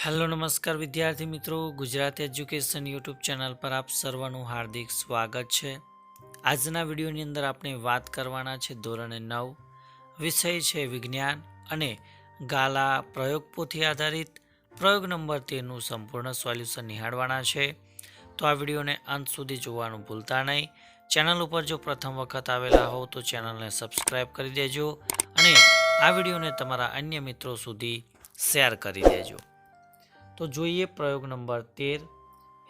Hello નમસ્કાર વિદ્યાર્થી મિત્રો, ગુજરાત એજ્યુકેશન યુટ્યુબ ચેનલ પર આપ સર્વનું હાર્દિક સ્વાગત છે. આજના વિડીયોની અંદર આપણે વાત કરવાના છે ધોરણ નવ, વિષય છે વિજ્ઞાન અને ગાલા પ્રયોગ પોથી આધારિત. પ્રયોગ નંબર તેરનું સંપૂર્ણ સોલ્યુશન નિહાળવાના છે. તો આ વિડીયોને અંત સુધી જોવાનું ભૂલતા નહીં. ચેનલ ઉપર જો પ્રથમ વખત આવેલા હોવ તો ચેનલને સબસ્ક્રાઈબ કરી દેજો અને આ વિડીયોને તમારા અન્ય મિત્રો સુધી શેર કરી દેજો. તો જોઈએ પ્રયોગ નંબર તેર.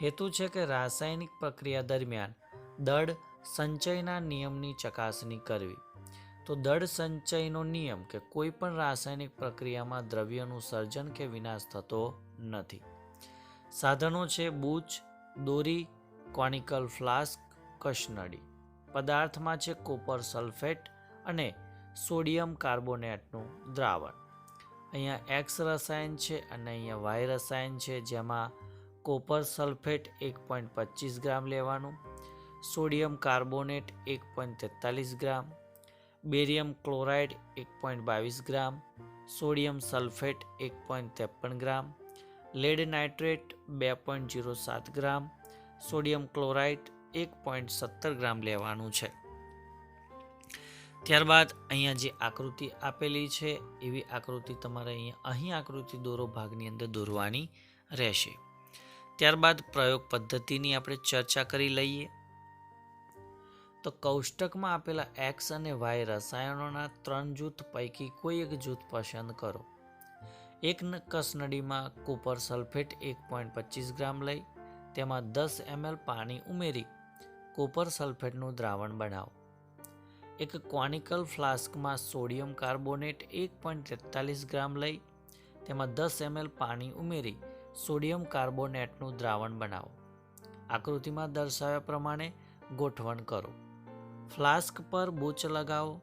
હેતુ છે કે રાસાયણિક પ્રક્રિયા દરમિયાન દળ સંચયના નિયમની ચકાસણી કરવી. તો દળ સંચયનો નિયમ કે કોઈ પણ રાસાયણિક પ્રક્રિયામાં દ્રવ્યનું સર્જન કે વિનાશ થતો નથી. સાધનો છે બૂચ, દોરી, કોનિકલ ફ્લાસ્ક કશનડી પદાર્થમાં છે કોપર સલ્ફેટ અને સોડિયમ કાર્બોનેટનું દ્રાવણ. અહીંયા એક્સ રસાયણ છે અને અહીંયા વાય રસાયણ છે, જેમાં કોપર સલ્ફેટ એક પોઈન્ટ પચીસ ગ્રામ લેવાનું સોડિયમ કાર્બોનેટ એક પોઈન્ટ તેતાલીસ ગ્રામ બેરિયમ ક્લોરાઇડ એક પોઈન્ટ બાવીસ ગ્રામ સોડિયમ સલ્ફેટ એક પોઈન્ટ ત્રેપન ગ્રામ લેડ નાઇટ્રેટ બે પોઈન્ટ જીરો સાત ગ્રામ સોડિયમ ક્લોરાઇડ એક પોઈન્ટ સત્તર ગ્રામ લેવાનું છે. ત્યારબાદ અહીંયા જે આકૃતિ આપેલી છે, એવી આકૃતિ તમારે અહીંયા અહીં આકૃતિ દોરો ભાગની અંદર દોરવાની રહેશે. ત્યારબાદ પ્રયોગ પદ્ધતિની આપણે ચર્ચા કરી લઈએ. તો કૌષ્ટકમાં આપેલા એક્સ અને વાય રસાયણોના ત્રણ જૂથ પૈકી કોઈ એક જૂથ પસંદ કરો. એક કસનળીમાં કોપર સલ્ફેટ એક પોઈન્ટ પચીસ ગ્રામ લઈ, તેમાં દસ એમએલ પાણી ઉમેરી, કોપર સલ્ફેટનું દ્રાવણ બનાવો. એક કોનિકલ ફ્લાસ્કમાં સોડિયમ કાર્બોનેટ એક પોઈન્ટ તેતાલીસ ગ્રામ લઈ, તેમાં દસ એમએલ પાણી ઉમેરી, સોડિયમ કાર્બોનેટનું દ્રાવણ બનાવો. આકૃતિમાં દર્શાવ્યા પ્રમાણે ગોઠવણ કરો. ફ્લાસ્ક પર બૂચ લગાવો.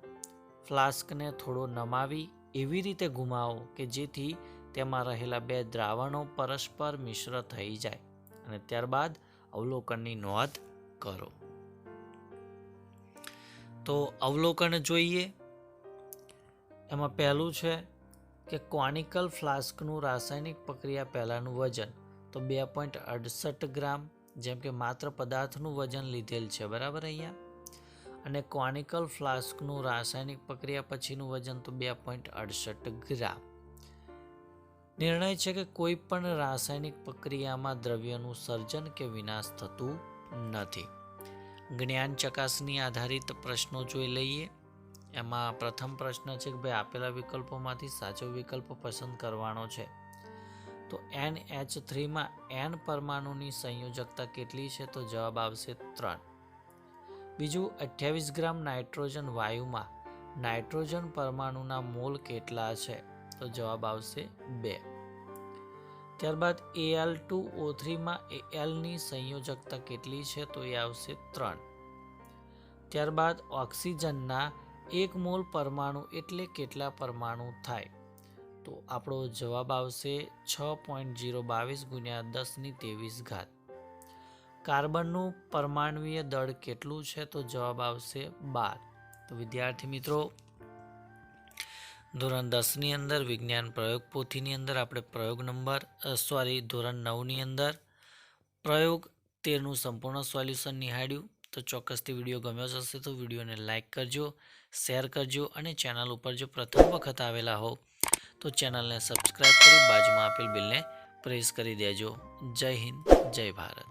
ફ્લાસ્કને થોડો નમાવી, એવી રીતે ઘુમાવો કે જેથી તેમાં રહેલા બે દ્રાવણો પરસ્પર મિશ્ર થઈ જાય અને ત્યારબાદ અવલોકનની નોંધ કરો. તો અવલોકન જોઈએ. એમાં પહેલું છે કે કોનિકલ ફ્લાસ્કનું રાસાયણિક પ્રક્રિયા પહેલાંનું વજન, તો બે પોઈન્ટ અડસઠ ગ્રામ, જેમ કે માત્ર પદાર્થનું વજન લીધેલ છે, બરાબર અહીંયા? અને કોનિકલ ફ્લાસ્કનું રાસાયણિક પ્રક્રિયા પછીનું વજન, તો બે પોઈન્ટ અડસઠ ગ્રામ. નિર્ણય છે કે કોઈ પણ રાસાયણિક પ્રક્રિયામાં દ્રવ્યનું સર્જન કે વિનાશ થતું નથી. જ્ઞાન ચકાસણી આધારિત પ્રશ્નો જોઈ લઈએ. એમાં પ્રથમ પ્રશ્ન છે કે ભાઈ આપેલા વિકલ્પોમાંથી સાચો વિકલ્પ પસંદ કરવાનો છે. તો એન એચ થ્રીમાં એન પરમાણુની સંયોજકતા કેટલી છે? તો જવાબ આવશે ત્રણ. બીજું, અઠ્યાવીસ ગ્રામ નાઇટ્રોજન વાયુમાં નાઇટ્રોજન પરમાણુના મોલ કેટલા છે? તો જવાબ આવશે બે. ત્યારબાદ એલ ટુ ઓ થ્રીમાં એ એલની સંયોજકતા કેટલી છે તો એ આવશે ત્રણ. ત્યારબાદ ઓક્સિજનના એક મોલ પરમાણુ એટલે કેટલા પરમાણુ થાય? તો આપણો જવાબ આવશે છ પોઈન્ટ જીરો બાવીસ ગુણ્યા દસની ત્રેવીસ ઘાત. કાર્બનનું પરમાણુય દળ કેટલું છે તો જવાબ આવશે બાર. તો વિદ્યાર્થી મિત્રો ધોરણ દસની અંદર વિજ્ઞાન પ્રયોગ પોથીની અંદર આપણે પ્રયોગ નંબર સોરી ધોરણ નવની અંદર પ્રયોગ તેરનું સંપૂર્ણ સોલ્યુશન નિહાળ્યું. તો ચોક્કસથી વીડિયો ગમ્યો હશે તો વિડીયોને લાઇક કરજો, શેર કરજો અને ચેનલ ઉપર જો પ્રથમ વખત આવેલા હો તો ચેનલને સબસ્ક્રાઈબ કરી બાજુમાં આપેલ બિલને પ્રેસ કરી દેજો. જય હિન્દ, જય ભારત.